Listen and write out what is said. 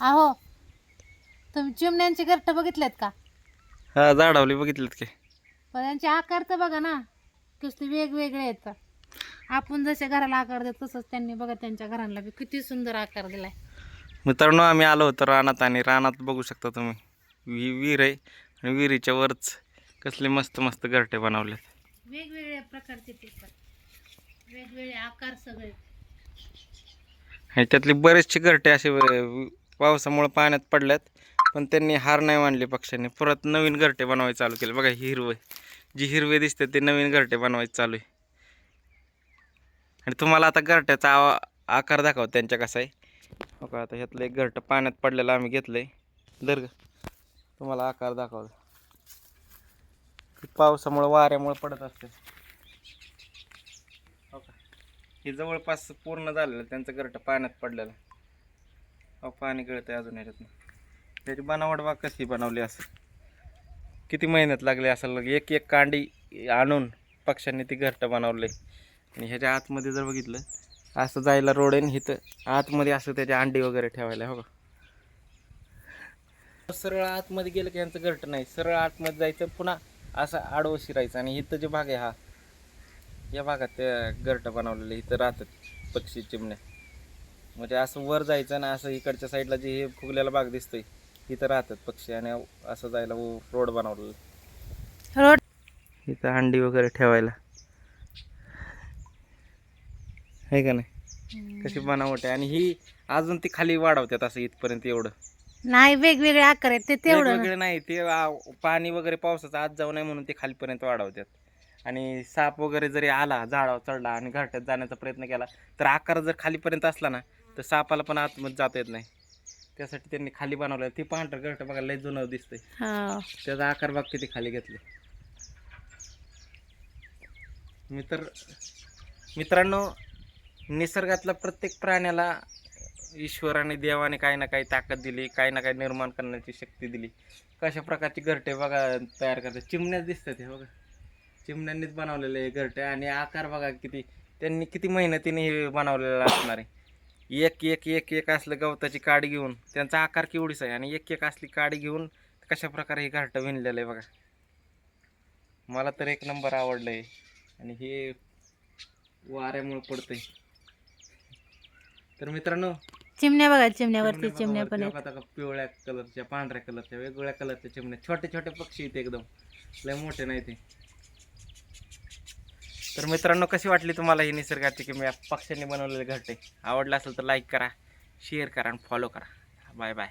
अहो तुम्ही चिमण्यांचे घरट बघितलेत का? हा झाडावली बघितलेत की. पण त्यांचे आकार तर बघा ना कसले वेगवेगळे आहेत. आपण जसे घराला आकार देतो तसंच त्यांनी बघा त्यांच्या घरांना बी किती सुंदर आकार दिलाय. मित्रांनो आम्ही आलो होतो रानात आणि रानात बघू शकता तुम्ही. वि विहीर आहे आणि विहिरीच्या वरच कसले मस्त मस्त घरटे बनवलेत. वेगवेगळ्या प्रकारचे पेपर वेगवेगळे आकार सगळे. आणि त्यातली बरेचसे घरटे असे व- पावसामुळं पाण्यात पडल्यात पण त्यांनी हार नाही मानली पक्ष्यांनी परत नवीन घरटे बनवायला चालू केले. बघा ही जी हिरवे दिसते ते नवीन घरटे बनवायचे चालू आहे. आणि तुम्हाला आता घरट्याचा आवा आकार दाखव त्यांच्या कसा आहे. बघा का आता ह्यातलं एक घरटं पाण्यात पडलेलं आम्ही घेतलं आहे दर्ग तुम्हाला आकार दाखवतो. पावसामुळं वाऱ्यामुळे पडत असते. हो का हे जवळपास पूर्ण झालेलं त्यांचं घरटं पाण्यात पडलेलं. अहो पाणी आहे अजून ह्याच्यातनं त्याची बनावट बा कशी बनवली असं किती मेहनत लागली असेल. एक एक कांडी आणून पक्ष्यांनी ती घरटं बनवले आणि ह्याच्या आतमध्ये जर बघितलं असं जायला रोड आहे आणि इथं आतमध्ये असं त्याची अंडी वगैरे ठेवायला हो का सरळ आतमध्ये गेलं की यांचं घरटं नाही. सरळ आतमध्ये जायचं पुन्हा असं आडवं शिरायचं. आणि इथं जे भाग आहे हा या भागात त्या घरटं बनवलेलं इथं राहतात पक्षी चिमण्या. म्हणजे असं वर जायचं ना असं इकडच्या साईडला जे हे फुगलेला भाग दिसतोय इथं राहतात पक्षी आणि असं जायला रोड बनवलेला. रोड इथं अंडी वगैरे ठेवायला. आहे का नाही? कशी बनावट आहे. आणि ही अजून ती खाली वाढवतात असं इथपर्यंत एवढं. नाही वेगवेगळे आकार आहेत ते तेवढं वेगवेगळे नाही ते पाणी वगैरे पावसाचं आत जाऊ नये म्हणून ते खालीपर्यंत वाढवतात. आणि साप वगैरे जरी आला झाडावर चढला आणि घरट्यात जाण्याचा प्रयत्न केला तर आकार जर खालीपर्यंत असला ना तर सापाला पण आतमध्ये जाता येत नाही. त्यासाठी त्यांनी खाली बनवलं ती पांढरं घरटं बघा लय जुनं दिसतंय. हा. त्याचा आकार बघ किती खाली घेतले मित्र मित्रांनो निसर्गातल्या प्रत्येक प्राण्याला ईश्वराने देवाने काही ना काही ताकद दिली काही ना काही निर्माण करण्याची शक्ती दिली. कशा प्रकारची घरटे बघा तयार करतात. चिमण्याच दिसतात हे बघा. चिमण्यांनीच बनवलेले हे घरटे आणि आकार बघा किती. त्यांनी किती मेहनतीने हे बनवलेलं असणार आहे. एक एक एक एक असलं गवताची काडी घेऊन त्यांचा आकार केवढीच आहे आणि एक एक असली काडी घेऊन कशा प्रकारे हे घरटं विणलेलं आहे बघा. मला तर एक नंबर आवडलं आहे आणि हे वाऱ्यामुळे पडतंय. तर मित्रांनो चिमण्या बघा चिमण्यावरती चिमण्या पण पिवळ्या कलरच्या पांढऱ्या कलरच्या वेगवेगळ्या कलरच्या चिमण्या छोटे छोटे पक्षी आहेत एकदम. लय मोठे नाही ते. तर मित्रांनो कशी वाटली तुम्हाला ही निसर्गाची की मी या पक्ष्यांनी बनवलेले घरटे? आवडलं असेल तर लाईक करा शेअर करा आणि फॉलो करा. Bye bye